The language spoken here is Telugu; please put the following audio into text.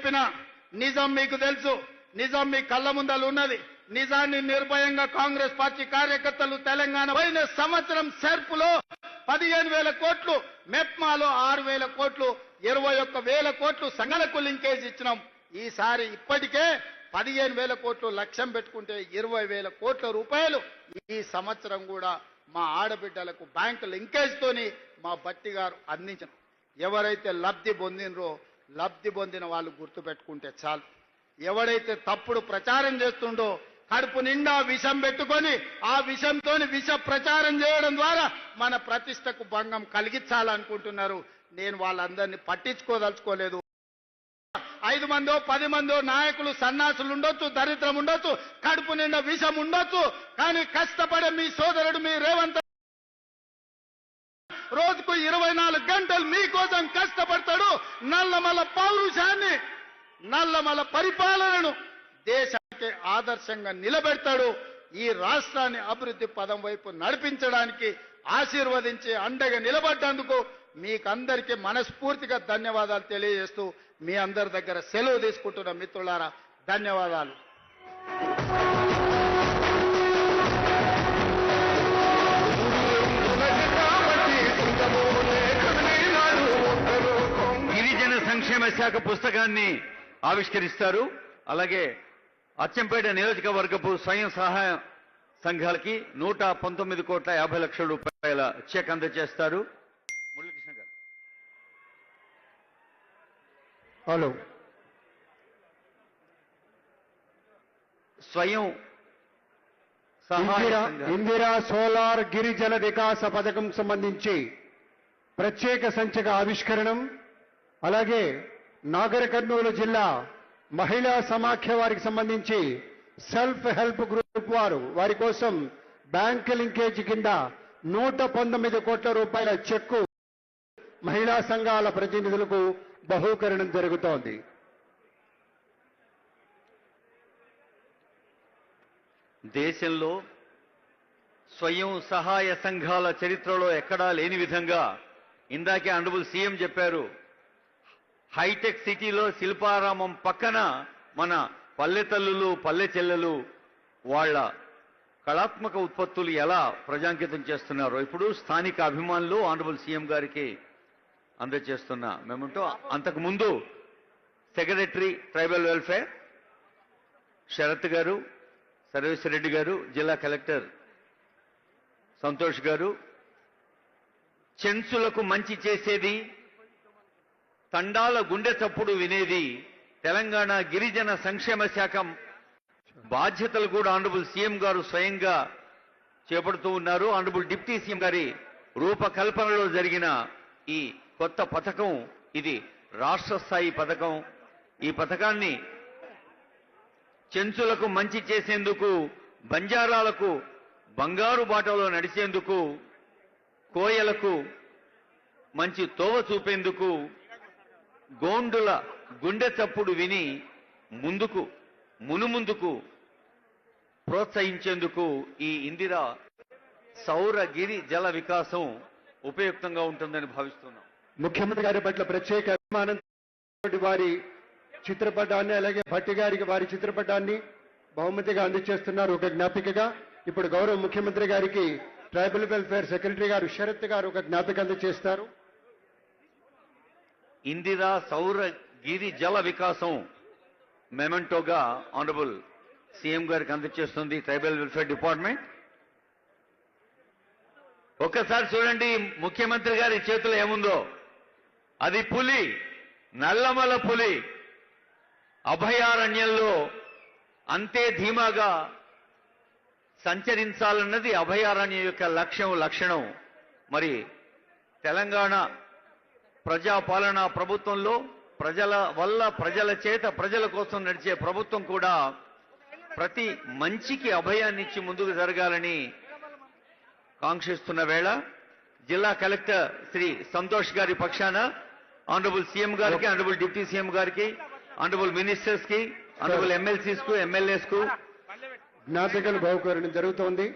చెప్పినా నిజం మీకు తెలుసు. నిజం మీ కళ్ళ ముందలు ఉన్నది. నిజాన్ని నిర్భయంగా కాంగ్రెస్ పార్టీ కార్యకర్తలు తెలంగాణ పోయిన సంవత్సరం సెర్పులో పదిహేను వేల కోట్లు మెప్మాలో ఆరు వేల కోట్లు ఇరవై ఒక్క వేల కోట్లు సంఘలకు లింకేజ్ ఇచ్చినాం. ఈసారి ఇప్పటికే పదిహేను వేల కోట్లు లక్ష్యం పెట్టుకుంటే ఇరవై వేల కోట్ల రూపాయలు ఈ సంవత్సరం కూడా మా ఆడబిడ్డలకు బ్యాంకు లింకేజ్ తోని మా బట్టి గారు అందించిన. ఎవరైతే లబ్ధి పొందినరో లబ్ధి పొందిన వాళ్ళు గుర్తుపెట్టుకుంటే చాలు. ఎవడైతే తప్పుడు ప్రచారం చేస్తుండో కడుపు నిండా విషం పెట్టుకొని ఆ విషంతో విష ప్రచారం చేయడం ద్వారా మన ప్రతిష్టకు భంగం కలిగించాలనుకుంటున్నారు. నేను వాళ్ళందరినీ పట్టించుకోదలుచుకోలేదు. ఐదు మందో పది మందో నాయకులు సన్నాసులు ఉండొచ్చు దరిద్రం ఉండొచ్చు కడుపు నిండా విషం ఉండొచ్చు కానీ కష్టపడే మీ సోదరుడు మీ రేవంత్ రోజుకు ఇరవై నాలుగు గంటలు మీకోసం కష్టపడతాడు నల్లమల పౌరుషాన్ని నల్లమల పరిపాలనను. దేశానికి ఆదర్శంగా నిలబెడతాడు. ఈ రాష్ట్రాన్ని అభివృద్ధి పదం వైపు నడిపించడానికి ఆశీర్వదించి అండగా నిలబడ్డందుకు మీకందరికీ మనస్ఫూర్తిగా ధన్యవాదాలు తెలియజేస్తూ మీ అందరి దగ్గర సెలవు తీసుకుంటున్న మిత్రులారా ధన్యవాదాలు. సంక్షేమ శాఖ పుస్తకాన్ని ఆవిష్కరిస్తారు. అలాగే అచ్చంపేట నియోజకవర్గపు స్వయం సహాయ సంఘాలకి నూట పంతొమ్మిది కోట్ల యాభై లక్షల రూపాయల చెక్ అందజేస్తారు. మురళీకృష్ణ గారు. హలో. స్వయం సహాయ ఇందిరా సోలార్ గిరిజన వికాస పథకం సంబంధించి ప్రత్యేక సంచిక ఆవిష్కరణం. అలాగే నాగర్ కర్నూలు జిల్లా మహిళా సమాఖ్య వారికి సంబంధించి సెల్ఫ్ హెల్ప్ గ్రూప్ వారు వారి కోసం బ్యాంక్ లింకేజ్ కింద నూట పంతొమ్మిది కోట్ల రూపాయల చెక్కు మహిళా సంఘాల ప్రతినిధులకు బహూకరణం జరుగుతోంది. దేశంలో స్వయం సహాయ సంఘాల చరిత్రలో ఎక్కడా లేని విధంగా ఇందాకే అండబుల్ సీఎం చెప్పారు హైటెక్ సిటీలో శిల్పారామం పక్కన మన పల్లె తల్లులు పల్లె చెల్లెలు వాళ్ళ కళాత్మక ఉత్పత్తులు ఎలా ప్రజాంకితం చేస్తున్నారో ఇప్పుడు స్థానిక అభిమానులు ఆనరబుల్ సీఎం గారికి అందజేస్తున్న మేమంటూ. అంతకు ముందు సెక్రటరీ ట్రైబల్ వెల్ఫేర్ శరత్ గారు సర్వేశ్వరరెడ్డి గారు జిల్లా కలెక్టర్ సంతోష్ గారు చెన్సులకు మంచి చేసేది తండాల గుండె చప్పుడు వినేది తెలంగాణ గిరిజన సంక్షేమ శాఖ బాధ్యతలు కూడా ఆనరబుల్ సీఎం గారు స్వయంగా చేపడుతూ ఉన్నారు. ఆనరబుల్ డిప్టీ సీఎం గారి రూపకల్పనలో జరిగిన ఈ కొత్త పథకం ఇది రాష్ట్ర స్థాయి పథకం. ఈ పథకాన్ని చెంచులకు మంచి చేసేందుకు బంజారాలకు బంగారు బాటలో నడిచేందుకు కోయలకు మంచి తోవ చూపేందుకు గోండుల గుండె చప్పుడు విని ముందుకు మునుముందుకు ప్రోత్సహించేందుకు ఈ ఇందిరా సౌరగిరి జల వికాసం ఉపయుక్తంగా ఉంటుందని భావిస్తున్నాం. ముఖ్యమంత్రి గారి పట్ల ప్రత్యేక అభిమానం వారి చిత్రపటాన్ని అలాగే భట్టి గారికి వారి చిత్రపటాన్ని బహుమతిగా అందజేస్తున్నారు ఒక జ్ఞాపికగా. ఇప్పుడు గౌరవ ముఖ్యమంత్రి గారికి ట్రైబల్ వెల్ఫేర్ సెక్రటరీ గారు శరత్ గారు ఒక జ్ఞాపిక అందజేస్తారు. ఇందిరా సౌర గిరి జల వికాసం మెమెంటోగా ఆనరబుల్ సీఎం గారికి అందజేస్తుంది ట్రైబల్ వెల్ఫేర్ డిపార్ట్మెంట్. ఒక్కసారి చూడండి ముఖ్యమంత్రి గారి చేతిలో ఏముందో? అది పులి నల్లమల పులి. అభయారణ్యంలో అంతే ధీమాగా సంచరించాలన్నది అభయారణ్యం యొక్క లక్ష్యం లక్షణం. మరి తెలంగాణ ప్రజాపాలన ప్రభుత్వంలో ప్రజల వల్ల ప్రజల చేత ప్రజల కోసం నడిచే ప్రభుత్వం కూడా ప్రతి మంచికి అభయాన్ని ఇచ్చి ముందుకు జరగాలని కాంక్షిస్తున్న వేళ జిల్లా కలెక్టర్ శ్రీ సంతోష్ గారి పక్షాన ఆనరబుల్ సీఎం గారికి ఆనరబుల్ డిప్యూటీ సీఎం గారికి ఆనరబుల్ మినిస్టర్స్కి ఆనరబుల్ ఎమ్మెల్సీస్కు ఎమ్మెల్యేస్కు జ్ఞాపికలు బహుకరణం జరుగుతోంది.